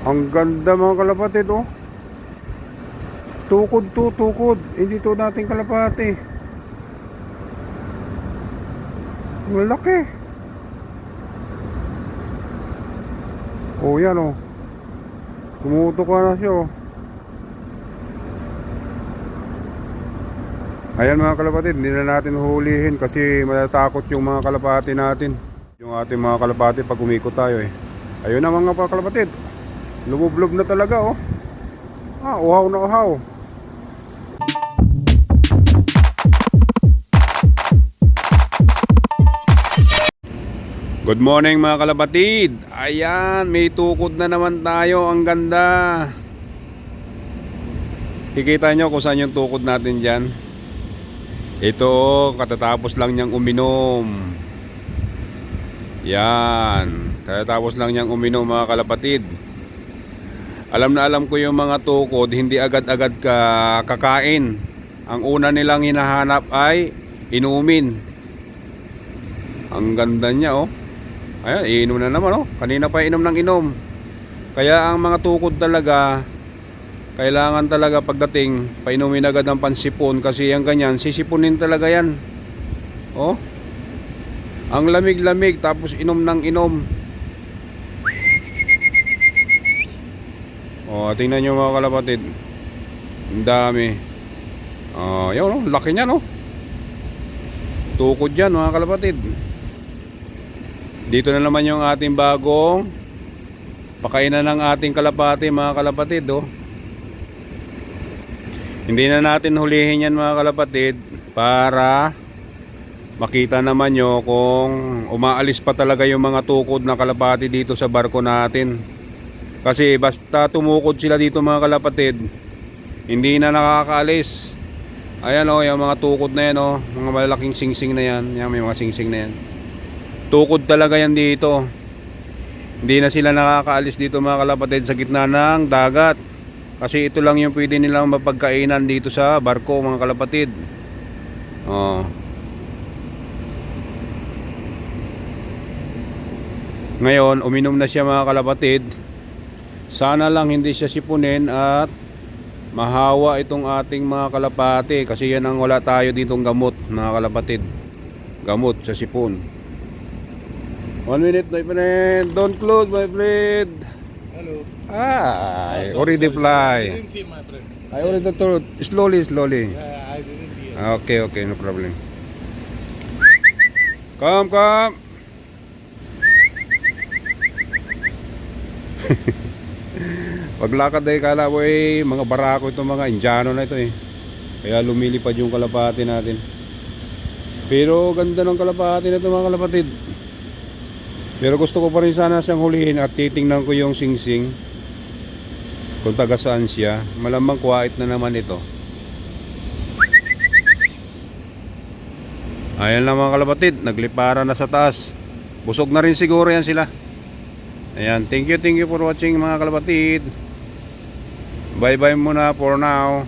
Ang ganda mga kalapatid oh. Tukod to, tukod. Hindi to nating kalapati. Ang laki. Oh yan oh. Tumutok na siya oh. Ayan mga kalapatid, hindi na natin hulihin kasi matatakot yung mga kalapati natin. Yung ating mga kalapati pag umikot tayo eh. Ayun na mga kalapatid. Lumublob na talaga oh. Ah, uhaw na uhaw. Good morning mga kalapatid. Ayan, may tukod na naman tayo. Ang ganda. Kikita nyo kung saan yung tukod natin dyan. Ito, katatapos lang niyang uminom. Yan. Katatapos lang niyang uminom mga kalapatid. Alam na alam ko yung mga tukod, hindi agad-agad ka kakain. Ang una nilang hinahanap ay inumin. Ang ganda niya oh. Ayan, iinom na naman oh. Kanina pa inom ng inom. Kaya ang mga tukod talaga, kailangan talaga pagdating, painumin agad ng pansipon kasi yung ganyan, sisipunin talaga yan. Oh. Ang lamig-lamig tapos inom ng inom. Oh, tingnan nyo mga kalapatid. Ang dami. Oh, yun oh, laki niya no. Tukod yan mga kalapatid. Dito na naman yung ating bagong pakainan ng ating kalapati mga kalapatid oh. Hindi na natin hulihin yan mga kalapatid para makita naman nyo kung umaalis pa talaga yung mga tukod na kalapati dito sa barko natin. Kasi basta tumukod sila dito mga kalapatid, hindi na nakakaalis. Ayan o, yung mga tukod na yan o, mga malaking singsing na yan. Yan, may mga singsing na yan. Tukod talaga yan dito. Hindi na sila nakakaalis dito mga kalapatid sa gitna ng dagat. Kasi ito lang yung pwede nilang mapagkainan dito sa barko mga kalapatid. Oh. Ngayon, uminom na siya mga kalapatid. Sana lang hindi siya sipunin at mahawa itong ating mga kalapati kasi yan ang wala tayo ditong gamot mga kalapatid. Gamot sa sipon. One minute my friend. Don't close my friend. Hello. Ah, I already fly. I didn't see my friend. I already told. Slowly, slowly. Yeah, I didn't hear. Okay, okay, no problem. Come, come. Paglakad ay kala mo eh, mga barako ito, mga Indiano na ito eh. Kaya lumilipad yung kalapati natin. Pero ganda ng kalapati na ito mga kalapatid. Pero gusto ko pa rin sana siyang hulihin at titingnan ko yung singsing. Kung taga saan siya. Malamang quiet na naman ito. Ayan lang mga kalapatid, naglipara na sa taas. Busog na rin siguro yan sila. Ayan, thank you, thank you for watching mga kalapatid. Bye bye muna for now.